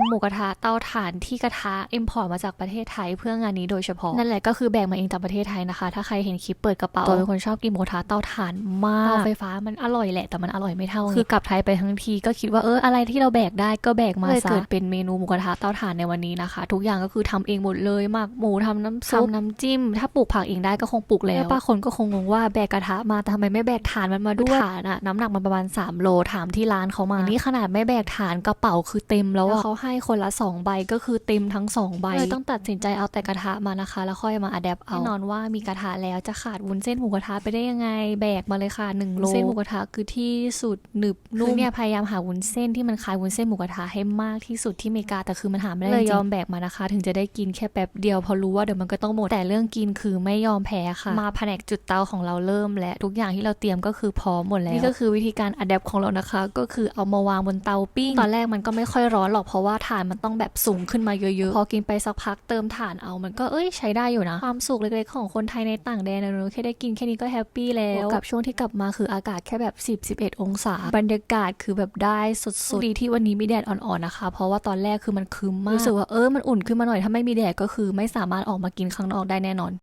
ำหมูกระทะเตาถ่านที่กระทะอิมพอร์ตมาจากประเทศไทยเพื่องานนี้โดยเฉพาะ นั่นแหละก็คือแบกมาเองจากประเทศไทยนะคะ ถ้าใครเห็นคลิปเปิดกระเป๋าตัวเป็นคนชอบกินหมูกระทะเตาถ่านมากเตาไฟฟ้ามันอร่อยแหละ แต่มันอร่อยไม่เท่า คือกลับไทยไปทั้งทีก็คิดว่าเอออะไรที่เราแบกได้ก็แบกมาเลยเกิดเป็นเมนูหมูกระทะเตาถ่านในวันนี้นะคะ ทุกอย่างก็คือทำเองหมดเลยหมักหมูทำน้ำซุปทำน้ำจิ้ม ถ้าปลูกผักเองได้ก็คงปลูกแล้วป้าคนก็คงงงว่าแบกกระทะมาแต่ทำไมไม่แบกถ่านมันมาด้วยถ่านอะน้ำหนักมันประมาณ3โลถามที่ร้านเขามานี่ขนาดไม่แบกถ่านกระเป๋าคือเต็มแล้วอะเขาให้คนละ2ใบก็คือเต็มทั้ง2ใบเลยต้องตัดสินใจเอาแต่กระทะมานะคะ แล้วค่อยมาอัดแอปเอาแน่นอนว่ามีกระทะแล้วจะขาดวุ้นเส้นหมูกระทะไปได้ยังไง แบกมาเลยค่ะ1โลเส้นหมูกระทะคือที่สุดหนึบนุ่มเนี่ยพยายามหาวุ้นเส้นที่มันคล้ายวุ้นเส้นหมูกระทะให้มากที่สุดที่อเมริกาแต่คือมันหาไม่ได้เลยยอมแบกมานะคะ ถึงจะได้กินแค่แป๊บเดียวเพราะรู้ว่าเดี๋ยวมันก็ต้องหมดแต่เรื่องกินคือไม่ยอมแพ้ค่ะ มาแผนกจุดเตาของเราเริ่มและทุกอย่างที่เราเตรียมก็คือพร้อมหมดแล้วนี่ก็คือวิธีการอัดแอปของเรานะคะ ก็คือเอามาวางบนเตาปิ้งตอนแรกมันก็ไม่ค่อยร้อนหรอกเพราะว่าถ่านมันต้องแบบสูงขึ้นมาเยอะๆ พอกินไปสักพักเติมถ่านเอามันก็เอ้ยใช้ได้อยู่นะ ความสุขเล็กๆ ของคนไทยในต่างแดนนะเนอแค่ได้กินแค่นี้ก็แฮปปี้แล้วกับช่วงที่กลับมาคืออากาศแค่แบบ 10-11 องศา บรรยากาศคือแบบได้สุดๆดีที่วันนี้มีแดดอ่อนๆนะคะ เพราะว่าตอนแรกคือมันครึ้มมากรู้สึกว่าเออมันอุ่นขึ้นมาหน่อยถ้าไม่มีแดดก็คือไม่สามารถออกมากินข้างนอกได้แน่นอน